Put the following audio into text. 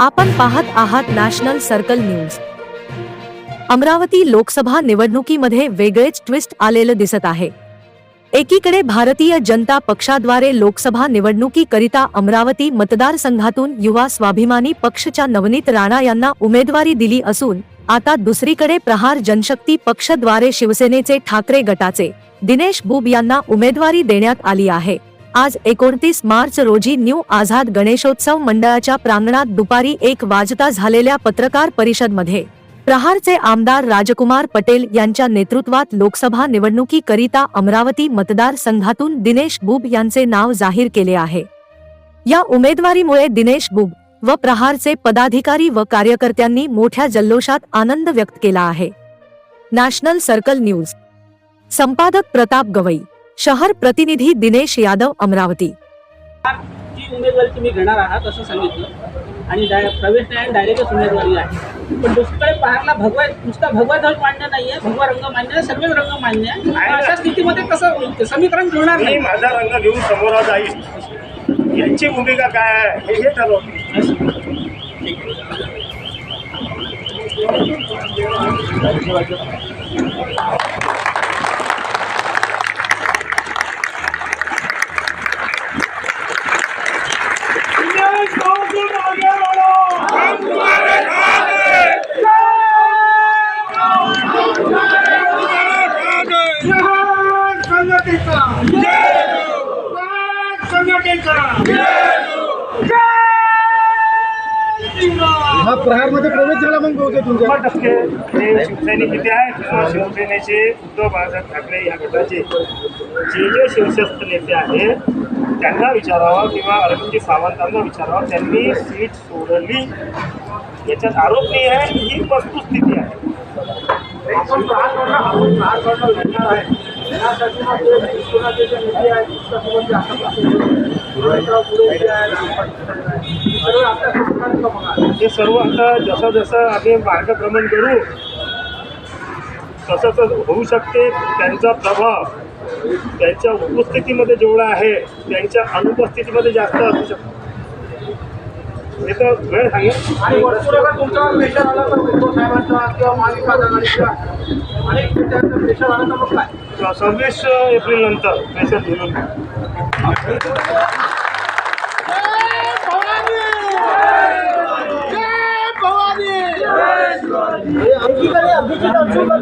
आपण पाहत आहात national circle news. Amravati Lok Sabha निवडणुकीमध्ये वेगळेच ट्विस्ट आलेलं दिसत आहे. एकीकडे भारतीय जनता पक्षाद्वारे लोकसभा निवडणुकीकरिता अमरावती मतदारसंघातून युवा स्वाभिमानी पक्षच्या नवनीत राणा यांना उमेदवारी दिली असून आता दुसरीकडे प्रहार जनशक्ती पक्षद्वारे शिवसेनेचे ठाकरे गटाचे दिनेश बुब यांना उमेदवारी देण्यात आली आहे. आज एकोणतीस मार्च रोजी न्यू आझाद गणेशोत्सव मंडळाच्या प्रांगणात दुपारी एक वाजता झालेल्या पत्रकार परिषदमध्ये प्रहारचे आमदार राजकुमार पटेल यांच्या नेतृत्वात लोकसभा निवडणुकीकरिता अमरावती मतदारसंघातून दिनेश बुब यांचे नाव जाहीर केले आहे. या उमेदवारीमुळे दिनेश बुब व प्रहारचे पदाधिकारी व कार्यकर्त्यांनी मोठ्या जल्लोषात आनंद व्यक्त केला आहे. National circle news. संपादक प्रताप गवई. शहर प्रतिनिधी दिनेश यादव अमरावती. जी उमेदवारी तुम्ही घेणार आहात असं सांगितलं. आणि डाय प्रवेश नाही आणि डायरेक्टच उमेदवारी आहे. पण दुसरीकडे पाहायला भगवा नुसता भगवा ध्वज मान्य नाही आहे भगवा रंग मान्य आहे सर्व रंग मान्य आहे. अशा स्थितीमध्ये कसं समीकरण जुळणार मी नाही. माझा रंग घेऊन समोर जाईल यांची भूमिका काय आहे? हे हे हा प्रहारमध्ये प्रवेश झाला मग बहुतेक तुमच्या. शंभर टक्के. हे शिवसैनिक किती आहेत किंवा शिवसेनेचे उद्धव बाळासाहेब ठाकरे या गटाचे जे जे शिवशस्त्र नेते आहेत त्यांना विचारावं किंवा अरविंद सावंतांना विचारावं. त्यांनी सीट सोडली. याच्यात आरोप नाही आहे ही वस्तुस्थिती आहे. आपण प्रहारकडनं आपण लढणार आहे. यासाठी मग ते जे नेते आहेत त्यांच्यासोबत आहे आपल्या सरकारचं बघा हे सर्व आता जसं जसं आम्ही मार्गक्रमण करू तसं तसं होऊ शकते. त्यांचा प्रभाव त्यांच्या उपस्थितीमध्ये जेवढा आहे त्यांच्या अनुपस्थितीमध्ये जास्त असू शकतो. हे तर वेळ सांगेल आणि वरतून अगर तुमच्यावर प्रेशर आला तर उद्धव साहेबांचा किंवा महाविकास आघाडीचा अनेक नेत्यांचा प्रेशर आला तर मग काय? सव्वीस एप्रिल नंतर प्रेशर एकीकडे अभिजित अचूक